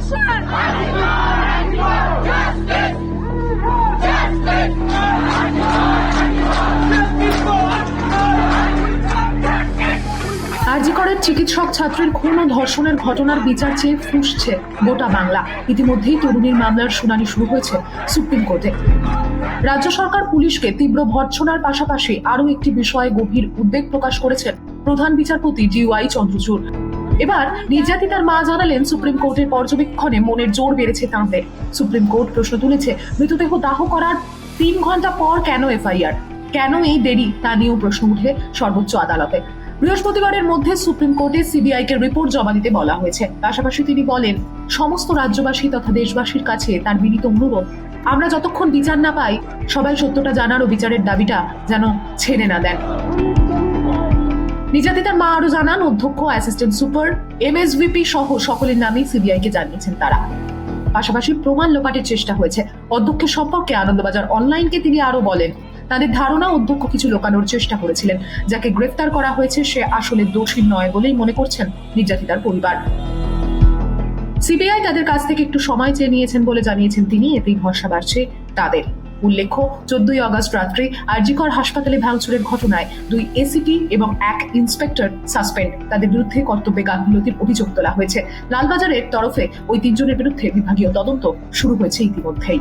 Action! আরজিকরের চিকিৎসক ছাত্রের খুন ও ধর্ষণের ঘটনার বিচার চেয়ে ফুসছে গোটা বাংলা। ইতিমধ্যেই তরুণীর মামলার শুনানি শুরু হয়েছে সুপ্রিম কোর্টে। রাজ্য সরকার পুলিশকে তীব্র ভর্ৎসনার পাশাপাশি আরও একটি বিষয়ে গভীর উদ্বেগ প্রকাশ করেছেন প্রধান বিচারপতি জি ওয়াই চন্দ্রচূড়। এবার নির্যাতিতার মা জানালেন সুপ্রিম কোর্টের পর্যবেক্ষণে মনের জোর বেড়েছে তাঁদের সুপ্রিম কোর্ট প্রশ্ন তুলেছে, মৃতদেহ দাহ করার তিন ঘণ্টা পর কেন এফআইআর? কেন এই দেরি? তা নিয়েও প্রশ্ন উঠে সর্বোচ্চ আদালতে। বৃহস্পতিবারের মধ্যে সুপ্রিম কোর্টে সিবিআই কে রিপোর্ট জমা দিতে বলা হয়েছে। পাশাপাশি তিনি বলেন, সমস্ত রাজ্যবাসী তথা দেশবাসীর কাছে তার বিনীত অনুরোধ। আমরা যতক্ষণ বিচার না পাই, সবাই সত্যটা জানার ও বিচারের দাবিটা যেন ছেড়ে না দেন। নির্যাতিতার মা আরও জানান অধ্যক্ষ অ্যাসিস্ট্যান্ট সুপার এমএসভিপি সহ সকলের নামেই সিবিআই কে জানিয়েছেন তারা। পাশাপাশি প্রমাণ লোপাটের চেষ্টা হয়েছে। অধ্যক্ষের সম্পর্কে আনন্দবাজার অনলাইনকে তিনি আরও বলেন, তাদের ধারণা অধ্যক্ষ কিছু লোকানোর চেষ্টা করেছিলেন। যাকে গ্রেফতার করা হয়েছে, সে আসলে দোষী নয় বলেই মনে করছেন নির্যাতিতার পরিবার। সিবিআই তাদের কাছ থেকে একটু সময় চেয়ে নিয়েছেন বলে জানিয়েছেন তিনি, এতেই ভরসা বাড়ছে তাদের। উল্লেখ্য, চোদ্দই আগস্ট রাত্রে আরজিকর হাসপাতালে ভাঙচুরের ঘটনায় দুই এসিপি এবং এক ইন্সপেক্টর সাসপেন্ড। তাদের বিরুদ্ধে কর্তব্যে গাফিলতির অভিযোগ তোলা হয়েছে। লালবাজারের তরফে ওই তিনজনের বিরুদ্ধে বিভাগীয় তদন্ত শুরু হয়েছে ইতিমধ্যেই।